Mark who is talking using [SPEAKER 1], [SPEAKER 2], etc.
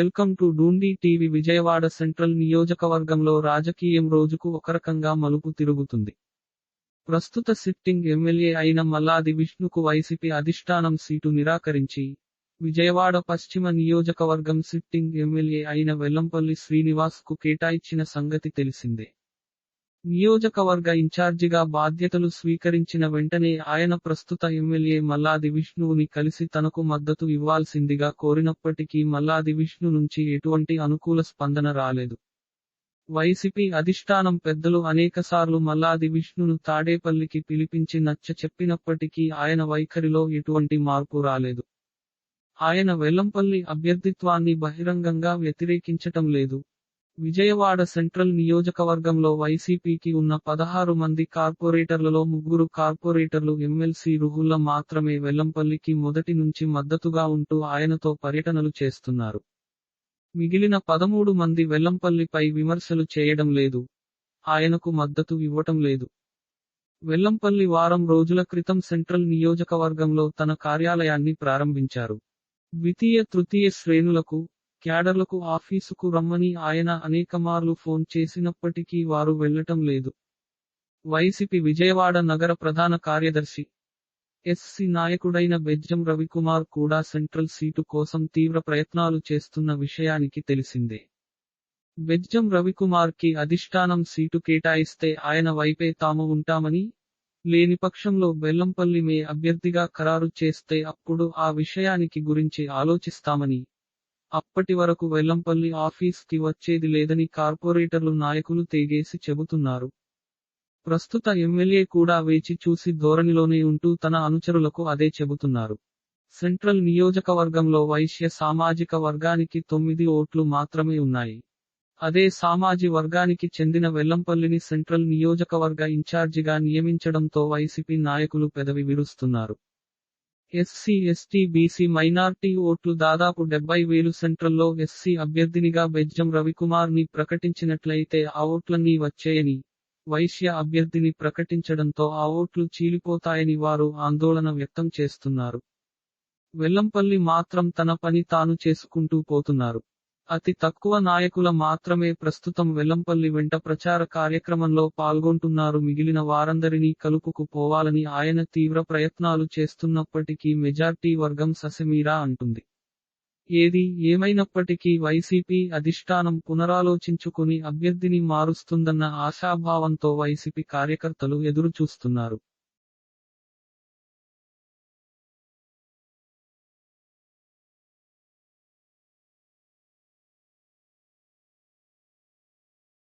[SPEAKER 1] Welcome to డూండి TV Vijayawada central నియోజకవర్గంలో రాజకీయం రోజుకు ఒకరకంగా మలుపు తిరుగుతుంది. ప్రస్తుత సిట్టింగ్ ఎమ్మెల్యే అయిన మల్లాది విష్ణుకు వైసీపీ అధిష్టానం సీటు నిరాకరించి విజయవాడ పశ్చిమ నియోజకవర్గం సిట్టింగ్ ఎమ్మెల్యే అయిన వెల్లంపల్లి శ్రీనివాస్కు కేటాయించిన సంగతి తెలిసిందే. నియోజకవర్గ ఇన్ఛార్జిగా బాధ్యతలు స్వీకరించిన వెంటనే ఆయన ప్రస్తుత ఎమ్మెల్యే మల్లాది విష్ణువుని కలిసి తనకు మద్దతు ఇవ్వాల్సిందిగా కోరినప్పటికీ మల్లాది విష్ణు నుంచి ఎటువంటి అనుకూల స్పందన రాలేదు. వైసీపీ అధిష్టానం పెద్దలు అనేకసార్లు మల్లాది విష్ణును తాడేపల్లికి పిలిపించి నచ్చ చెప్పినప్పటికీ ఆయన వైఖరిలో ఎటువంటి మార్పు రాలేదు. ఆయన వెల్లంపల్లి అభ్యర్థిత్వాన్ని బహిరంగంగా వ్యతిరేకించటం లేదు. విజయవాడ సెంట్రల్ నియోజకవర్గంలో వైసీపీకి ఉన్న పదహారు మంది కార్పొరేటర్లలో ముగ్గురు కార్పొరేటర్లు ఎమ్మెల్సీ రుహుల్ల మాత్రమే వెల్లంపల్లికి మొదటి నుంచి మద్దతుగా ఉంటూ ఆయనతో పర్యటనలు చేస్తున్నారు. మిగిలిన పదమూడు మంది వెల్లంపల్లిపై విమర్శలు చేయడం లేదు. ఆయనకు మద్దతు ఇవ్వటం లేదు. వెల్లంపల్లి వారం రోజుల క్రితం సెంట్రల్ నియోజకవర్గంలో తన కార్యాలయాన్ని ప్రారంభించారు. ద్వితీయ తృతీయ శ్రేణులకు క్యాడర్లకు ఆఫీసుకు రమ్మని ఆయన అనేకమార్లు ఫోన్ చేసినప్పటికీ వారు వెళ్ళటం లేదు. వైసీపీ విజయవాడ నగర ప్రధాన కార్యదర్శి ఎస్సి నాయకుడైన బెజ్జం రవికుమార్ కూడా సెంట్రల్ సీటు కోసం తీవ్ర ప్రయత్నాలు చేస్తున్న విషయానికి తెలిసిందే. బెజ్జం రవికుమార్కి అధిష్టానం సీటు కేటాయిస్తే ఆయన వైపే తాము ఉంటామని లేని పక్షంలో బెల్లంపల్లి మే అభ్యర్థిగా ఖరారు చేస్తే అప్పుడు ఆ విషయానికి గురించి ఆలోచిస్తామని అప్పటివరకు వెల్లంపల్లి ఆఫీస్కి వచ్చేది లేదని కార్పొరేటర్లు నాయకులు తెగేసి చెబుతున్నారు. ప్రస్తుత ఎమ్మెల్యే కూడా వేచి చూసి ధోరణిలోనే ఉంటూ తన అనుచరులకు అదే చెబుతున్నారు. సెంట్రల్ నియోజకవర్గంలో వైశ్య సామాజిక వర్గానికి తొమ్మిది ఓట్లు మాత్రమే ఉన్నాయి. అదే సామాజి వర్గానికి చెందిన వెల్లంపల్లిని సెంట్రల్ నియోజకవర్గ ఇన్ఛార్జిగా నియమించడంతో వైసీపీ నాయకులు పెదవి విరుస్తున్నారు. ఎస్సీ ఎస్టీ బీసీ మైనార్టీ ఓట్లు దాదాపు డెబ్బై వేలు సెంట్రల్లో ఎస్సీ అభ్యర్థినిగా బెజ్జం రవికుమార్ని ప్రకటించినట్లయితే ఆ ఓట్లన్నీ వచ్చేయని వైశ్య అభ్యర్థిని ప్రకటించడంతో ఆ ఓట్లు చీలిపోతాయని వారు ఆందోళన వ్యక్తం చేస్తున్నారు. వెల్లంపల్లి మాత్రం తన పని తాను చేసుకుంటూ పోతున్నారు. అతి తక్కువ నాయకుల మాత్రమే ప్రస్తుతం వెల్లంపల్లి వెంట ప్రచార కార్యక్రమంలో పాల్గొంటున్నారు. మిగిలిన వారందరినీ కలుపుకు పోవాలని ఆయన తీవ్ర ప్రయత్నాలు చేస్తున్నప్పటికీ మెజార్టీ వర్గం ససెమీరా అంటుంది. ఏది ఏమైనప్పటికీ వైసీపీ అధిష్టానం పునరాలోచించుకుని అభ్యర్థిని మారుస్తుందన్న ఆశాభావంతో వైసీపీ కార్యకర్తలు ఎదురుచూస్తున్నారు.